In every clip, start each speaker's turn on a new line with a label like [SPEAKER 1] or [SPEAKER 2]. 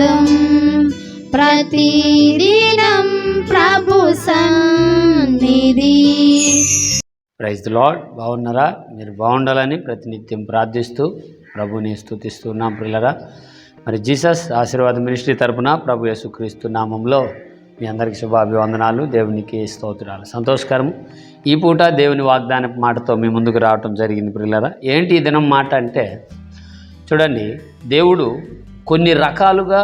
[SPEAKER 1] శబ్దం ప్రతిదినం ప్రభు సన్నిధి.
[SPEAKER 2] ప్రైజ్ ది లాడ్ బాగున్నారా? మీరు బాగుండాలని ప్రతినిత్యం ప్రార్థిస్తూ ప్రభుని స్థుతిస్తున్నాం పిల్లరా మరి జీసస్ ఆశీర్వాద మినిస్ట్రీ తరపున ప్రభు యేసుక్రీస్తు నామంలో మీ అందరికి శుభాభివందనాలు దేవునికి స్తోత్రాలు. సంతోషకరం ఈ పూట దేవుని వాగ్దాన మాటతో మీ ముందుకు రావటం జరిగింది పిల్లరా ఏంటి ఈ దినం మాట అంటే చూడండి దేవుడు కొన్ని రకాలుగా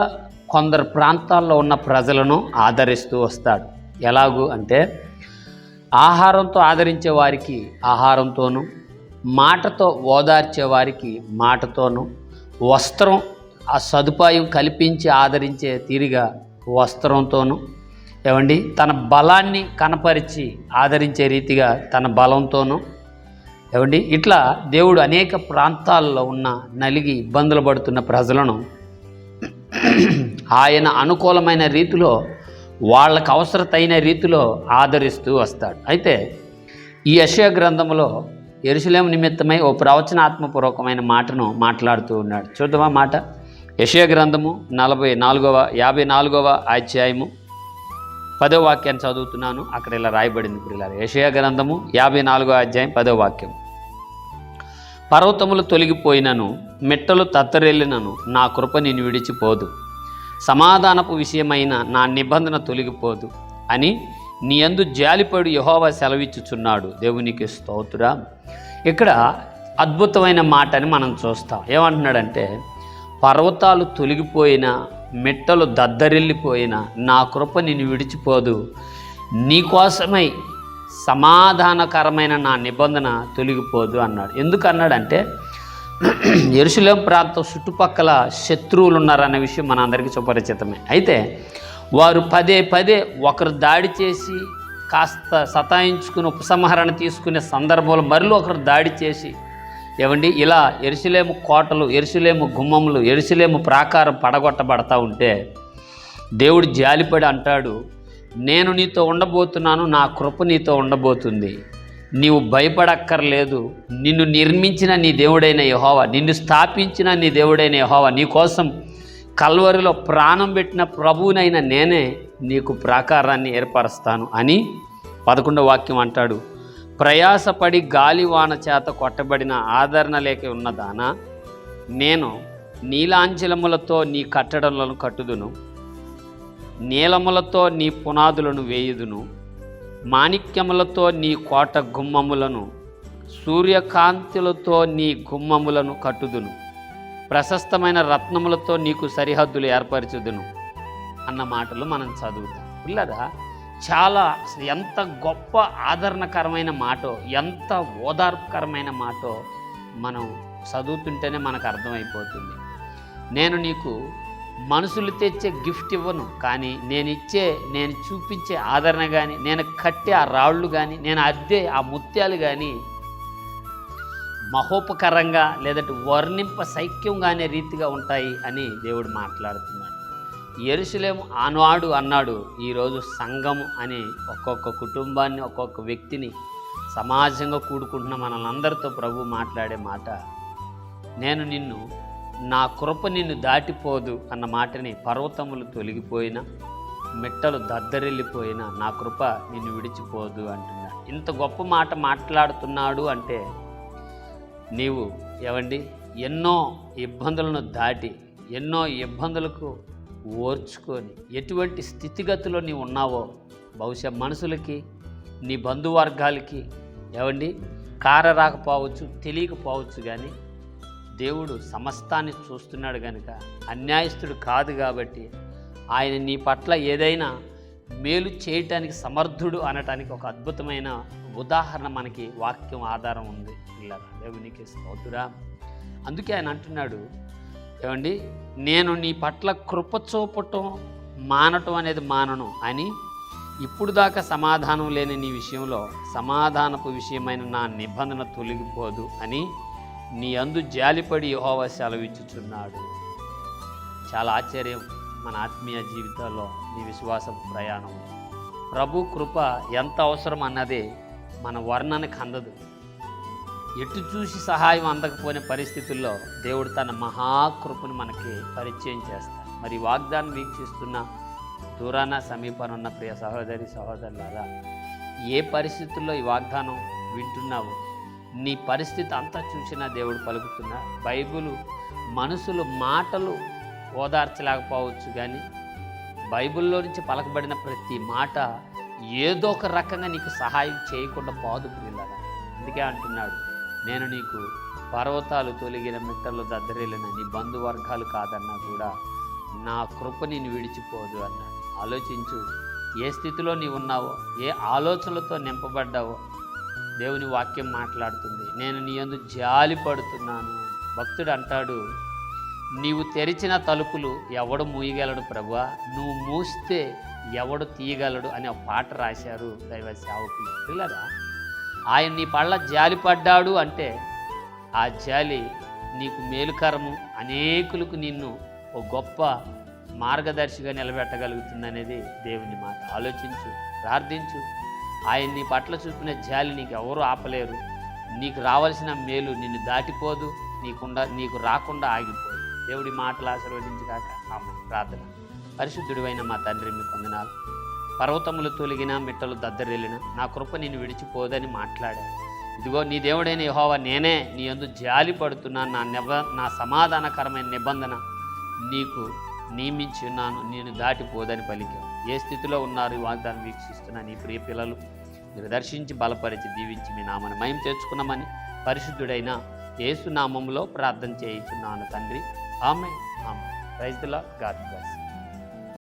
[SPEAKER 2] కొందరు ప్రాంతాల్లో ఉన్న ప్రజలను ఆదరిస్తూ వస్తాడు. ఎలాగూ అంటే ఆహారంతో ఆదరించే వారికి ఆహారంతోనూ మాటతో ఓదార్చే వారికి మాటతోనూ వస్త్రం ఆ సదుపాయం కల్పించి ఆదరించే తీరిగా వస్త్రంతోనూ ఏమండి తన బలాన్ని కనపరిచి ఆదరించే రీతిగా తన బలంతోనూ ఏమండి ఇట్లా దేవుడు అనేక ప్రాంతాల్లో ఉన్న నలిగి ఇబ్బందులు పడుతున్న ప్రజలను ఆయన అనుకూలమైన రీతిలో వాళ్ళకు అవసరతైన రీతిలో ఆదరిస్తూ వస్తాడు. అయితే ఈ యశయ గ్రంథంలో ఎరుసలేం నిమిత్తమై ఓ ప్రవచనాత్మపూర్వకమైన మాటను మాట్లాడుతూ ఉన్నాడు. చూద్దామా మాట? యశయ గ్రంథము నలభై నాలుగవ యాభై నాలుగవ అధ్యాయము పదో వాక్యాన్ని చదువుతున్నాను. అక్కడ ఇలా రాయబడింది పిల్లలు యశయ గ్రంథము యాభై నాలుగో అధ్యాయం పదో వాక్యం. పర్వతములు తొలగిపోయినను మెట్టలు తత్తరెళ్ళినను నా కృప నేను విడిచిపోదు. సమాధానపు విషయమైన నా నిబంధన తొలగిపోదు అని నీ అందు జాలిపడు యహోవా సెలవిచ్చుచున్నాడు. దేవునికి స్తోత్ర. ఇక్కడ అద్భుతమైన మాట అని మనం చూస్తాం. ఏమంటున్నాడంటే పర్వతాలు తొలగిపోయినా మెట్టలు దద్దరిల్లిపోయినా నా కృప నిన్ను విడిచిపోదు. నీకోసమై సమాధానకరమైన నా నిబంధన తొలగిపోదు అన్నాడు. ఎందుకు అన్నాడంటే ఎరుసలేం ప్రాంతం చుట్టుపక్కల శత్రువులు ఉన్నారన్న విషయం మన అందరికీ సుపరిచితమే. అయితే వారు పదే పదే ఒకరు దాడి చేసి కాస్త సతాయించుకుని ఉపసంహరణ తీసుకునే సందర్భంలో మరలో ఒకరు దాడి చేసి ఏమండి ఇలా ఎరుసలేము కోటలు ఎరుసలేము గుమ్మములు ఎరుసలేము ప్రాకారం పడగొట్టబడతా ఉంటే దేవుడు జాలిపడి అంటాడు నేను నీతో ఉండబోతున్నాను నా కృప నీతో ఉండబోతుంది. నీవు భయపడక్కర్లేదు. నిన్ను నిర్మించిన నీ దేవుడైన యహోవా నిన్ను స్థాపించిన నీ దేవుడైన యహోవా. నీ కోసం కల్వరిలో ప్రాణం పెట్టిన ప్రభువునైన నేనే నీకు ప్రాకారాన్ని ఏర్పరుస్తాను అని పదకొండవ వాక్యం అంటాడు. ప్రయాసపడి గాలివాన చేత కొట్టబడిన ఆదరణ లేక ఉన్నదాన నేను నీలాంచలములతో నీ కట్టడలను కట్టుదును. నీలములతో నీ పునాదులను వేయుదును. మాణిక్యములతో నీ కోట గుమ్మములను సూర్యకాంతులతో నీ గుమ్మములను కట్టుదును. ప్రశస్తమైన రత్నములతో నీకు సరిహద్దులు ఏర్పరచుదును అన్న మాటలు మనం చదువుతాం. పిల్లరా చాలా ఎంత గొప్ప ఆదరణకరమైన మాటో ఎంత ఓదార్పుకరమైన మాటో మనం చదువుతుంటేనే మనకు అర్థమైపోతుంది. నేను నీకు మనుషులు తెచ్చే గిఫ్ట్ ఇవ్వను కానీ నేను ఇచ్చే నేను చూపించే ఆదరణ కానీ నేను కట్టే ఆ రాళ్ళు కానీ నేను అద్దే ఆ ముత్యాలు కానీ మహోపకరంగా లేదంటే వర్ణింప సైక్యంగానే రీతిగా ఉంటాయి అని దేవుడు మాట్లాడుతున్నాడు. ఎరుసలేము ఆనాడు అన్నాడు ఈరోజు సంఘం అని ఒక్కొక్క కుటుంబాన్ని ఒక్కొక్క వ్యక్తిని సమాజంగా కూడుకుంటున్న మనల్ని ప్రభు మాట్లాడే మాట నేను నిన్ను నా కృప నిన్ను దాటిపోదు అన్న మాటని పర్వతములు తొలగిపోయినా మిట్టలు దద్దరిల్లిపోయినా నా కృప నిన్ను విడిచిపోదు అంటున్నాడు. ఇంత గొప్ప మాట మాట్లాడుతున్నాడు అంటే నీవు ఏవండి ఎన్నో ఇబ్బందులను దాటి ఎన్నో ఇబ్బందులకు ఓర్చుకొని ఎటువంటి స్థితిగతిలో నీవు ఉన్నావో బహుశా మనుషులకి నీ బంధువర్గాలకి ఏవండి కార రాకపోవచ్చు తెలియకపోవచ్చు కానీ దేవుడు సమస్తాన్ని చూస్తున్నాడు కనుక అన్యాయస్తుడు కాదు కాబట్టి ఆయన నీ పట్ల ఏదైనా మేలు చేయటానికి సమర్థుడు అనటానికి ఒక అద్భుతమైన ఉదాహరణ మనకి వాక్యం ఆధారం ఉంది. ఇలా దేవునికి స్తోతురా అందుకే ఆయన అంటున్నాడు ఏమండి నేను నీ పట్ల కృప చూపటం మానటం అనేది మానను అని ఇప్పుడు దాకా సమాధానం లేని నీ విషయంలో సమాధానపు విషయమైన నా నిబంధన తొలగిపోదు అని నీ అందు జాలిపడి యహోవ సెలవిచ్చుచున్నాడు. చాలా ఆశ్చర్యం మన ఆత్మీయ జీవితాల్లో నీ విశ్వాస ప్రయాణం. ప్రభు కృప ఎంత అవసరం అన్నదే మన వర్ణనకు అందదు. ఎటు చూసి సహాయం అందకపోయిన పరిస్థితుల్లో దేవుడు తన మహాకృపను మనకి పరిచయం చేస్తాడు. మరి వాగ్దానం వీక్షిస్తున్న దూరాన సమీపాన ఉన్న ప్రియ సహోదరి సహోదరులారా ఏ పరిస్థితుల్లో ఈ వాగ్దానం వింటున్నావు? నీ పరిస్థితి అంతా చూసినా దేవుడు పలుకుతున్నా. బైబుల్ మనుషులు మాటలు ఓదార్చలేకపోవచ్చు కానీ బైబిల్లో నుంచి పలకబడిన ప్రతి మాట ఏదో ఒక రకంగా నీకు సహాయం చేయకుండా పోదు పిల్లగా అందుకే అంటున్నాడు నేను నీకు పర్వతాలు తొలగిన మిట్టలు దద్దరిల్లిన నీ బంధువర్గాలు కాదన్నా కూడా నా కృప నేను విడిచిపోదు అన్నాడు. ఆలోచించు ఏ స్థితిలో నీవు ఉన్నావో ఏ ఆలోచనలతో నింపబడ్డావో దేవుని వాక్యం మాట్లాడుతుంది. నేను నీ అందు జాలి పడుతున్నాను భక్తుడు అంటాడు. నీవు తెరిచిన తలుపులు ఎవడు మూయగలడు ప్రభువా? నువ్వు మూస్తే ఎవడు తీయగలడు అనే ఒక పాట రాశారు దైవ సేవకులు. పిల్లరా ఆయన నీ పళ్ళ జాలి పడ్డాడు అంటే ఆ జాలి నీకు మేలుకరము. అనేకులకు నిన్ను ఒక గొప్ప మార్గదర్శిగా నిలబెట్టగలుగుతుందనేది దేవుని మాట. ఆలోచించు ప్రార్థించు. ఆయన నీ పట్ల చూపిన జాలి నీకు ఎవరు ఆపలేరు. నీకు రావాల్సిన మేలు నిన్ను దాటిపోదు. నీకుండా నీకు రాకుండా ఆగిపోదు. దేవుడి మాటలు ఆశీర్వదించగాక ఆమె ప్రార్థన. పరిశుద్ధుడివైన మా తండ్రి మీ కొందనాలు పర్వతములు తొలిగిన మిట్టలు దద్దరిల్లిన నా కృప నేను విడిచిపోదని మాట్లాడా ఇదిగో నీ దేవుడైన యహోవా నేనే నీ యందు జాలి పడుతున్నాను. నా నిబ నా సమాధానకరమైన నిబంధన నీకు నియమించి ఉన్నాను నేను దాటిపోదని పలికావు. ఏ స్థితిలో ఉన్నారు ఈ వాగ్దానం వీక్షిస్తున్న నీ ప్రియ పిల్లలు? మీరు దర్శించి బలపరిచి దీవించి మీ నామని మయం తెచ్చుకున్నామని పరిశుద్ధుడైన యేసు నామంలో ప్రార్థన చేయించున్నాను తండ్రి. ఆమె ఆమె రైతుల గాడ్ బ్లెస్